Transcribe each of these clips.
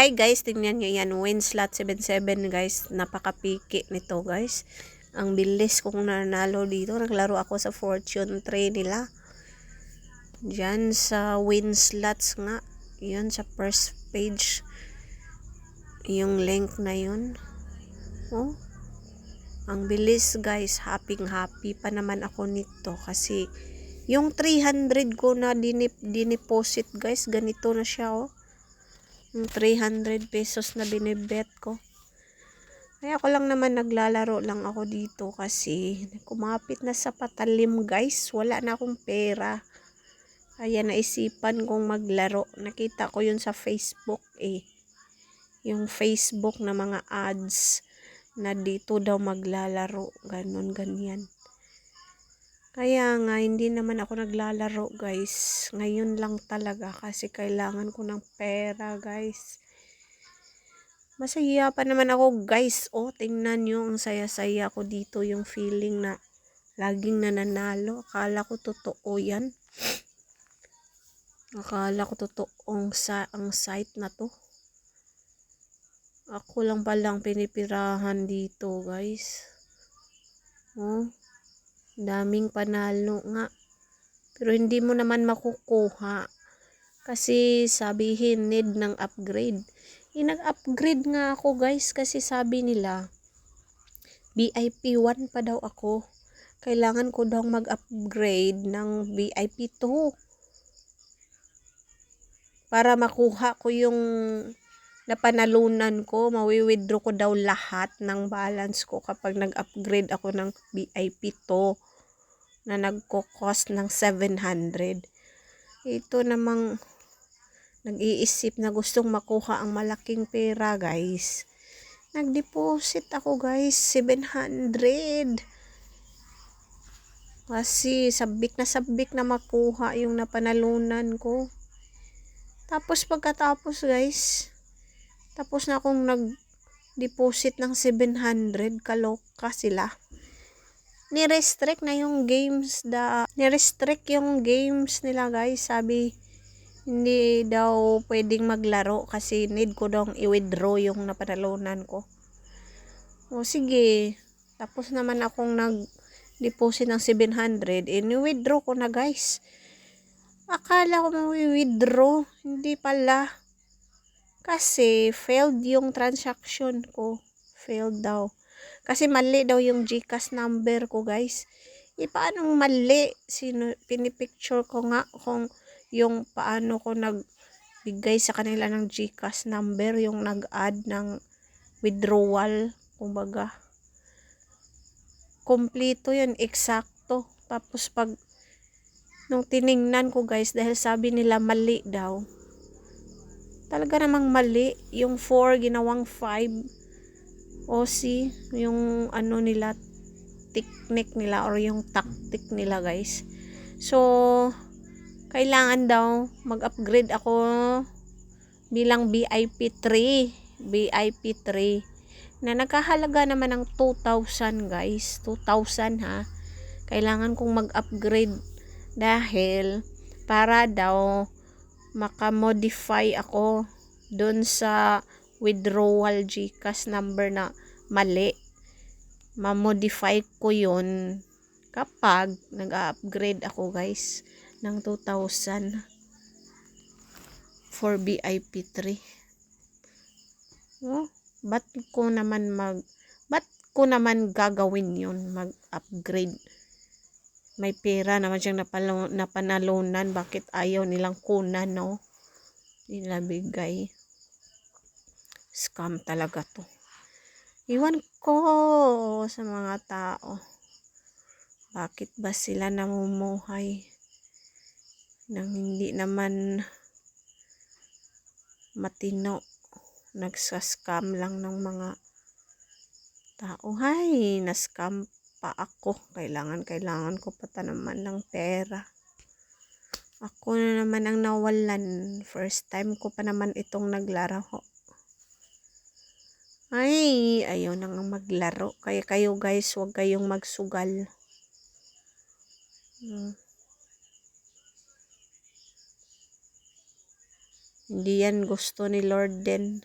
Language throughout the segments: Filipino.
Hi guys, tingnan nyo yan. Win slot 77 guys. Napakapiki nito guys. Ang bilis kong nanalo dito. Naglaro ako sa fortune 3 nila. Diyan sa win slots nga. Yun sa first page. Yung link na yun. Oh. Ang bilis guys. Happy happy pa naman ako nito. Kasi yung 300 ko na dinip, dineposit guys. Ganito na siya oh 300 pesos na binibet ko. Kaya ako lang naman naglalaro lang ako dito kasi kumapit na sa patalim guys. Wala na akong pera. Kaya naisipan kong maglaro. Nakita ko yun sa Facebook eh. Yung Facebook na mga ads na dito daw maglalaro. Ganon, ganyan. Kaya nga, hindi naman ako naglalaro, guys. Ngayon lang talaga kasi kailangan ko ng pera, guys. Masaya pa naman ako, guys. O, oh, tingnan nyo, ang saya-saya ko dito. Yung feeling na laging nananalo. Akala ko totoo yan. Akala ko totoong sa ang site na to. Ako lang palang pinipirahan dito, guys. Oh. Daming panalo nga. Pero hindi mo naman makukuha. Kasi sabihin need ng upgrade. Eh, nag-upgrade nga ako guys kasi sabi nila VIP 1 pa daw ako. Kailangan ko daw mag-upgrade ng VIP 2 para makuha ko yung napanalunan ko, mawi-withdraw ko daw lahat ng balance ko kapag nag-upgrade ako ng VIP 2 na nagko-cost ng 700. Ito namang nag-iisip na gustong makuha ang malaking pera, guys. Nag-deposit ako, guys, 700. Kasi sabik na sabik na makuha yung napanalunan ko. Tapos pagkatapos, guys, tapos na akong nag-deposit ng 700, kaloka sila ni-restrict na yung games da ni-restrict yung games nila guys. Sabi hindi daw pwedeng maglaro kasi need ko daw i-withdraw yung napanalunan ko. O sige. Tapos naman akong nag deposit ng 700 ini-withdraw ko na guys. Akala ko ma-withdraw. Hindi pala. Kasi failed yung transaction ko. Failed daw kasi mali daw yung GCash number ko, guys. E, paano mali? Sino, pinipicture ko nga kung yung paano ko nagbigay sa kanila ng GCash number, yung nag-add ng withdrawal, kumbaga. Kompleto yun, eksakto. Tapos pag nung tiningnan ko guys, dahil sabi nila mali daw, talaga namang mali. Yung 4, ginawang 5 OC, yung ano nila, technique nila or yung tactic nila guys. So, kailangan daw mag-upgrade ako bilang VIP 3. VIP 3 na nagkahalaga naman ng 2,000 guys. 2,000 ha. Kailangan kong mag-upgrade dahil para daw makamodify ako doon sa withdrawal GCash number na mali. Ma-modify ko yun kapag nag-upgrade ako guys ng 2,000 for VIP 3. Oh, ba't ko naman mag ba't ko naman gagawin yun mag-upgrade? May pera naman siyang napalo, napanalunan. Bakit ayaw nilang kunan no? Nila bigay Scam talaga to. Iwan ko sa mga tao. Bakit ba sila namumuhay nang hindi naman matino? Nagsascam lang ng mga tao. Hay, nascam pa ako. Kailangan, kailangan ko pa naman ng pera. Ako na naman ang nawalan. First time ko pa naman itong naglaro. Ay, ayaw na nga maglaro. Kaya kayo guys, huwag kayong magsugal. Hmm. Hindi yan gusto ni Lord din.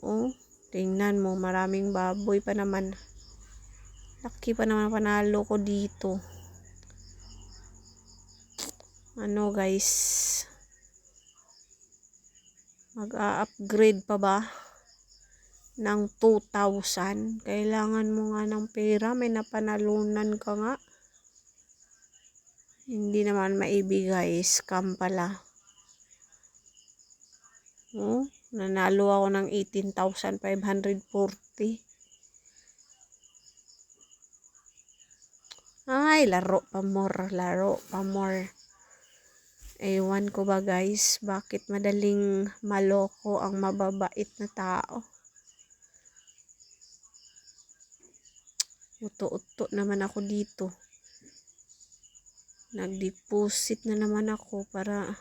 Oh, tingnan mo, maraming baboy pa naman. Laki pa naman panalo ko dito. Ano guys? Mag-a-upgrade pa ba? Ng 2,000. Kailangan mo nga ng pera. May napanalunan ka nga. Hindi naman maibigay. Scam pala. Oh, nanalo ako ng 18,540. Ay, laro pa more, laro pa more. Ewan ko ba guys, bakit madaling maloko ang mababait na tao. Uto-uto naman ako dito. Nag-deposit na naman ako para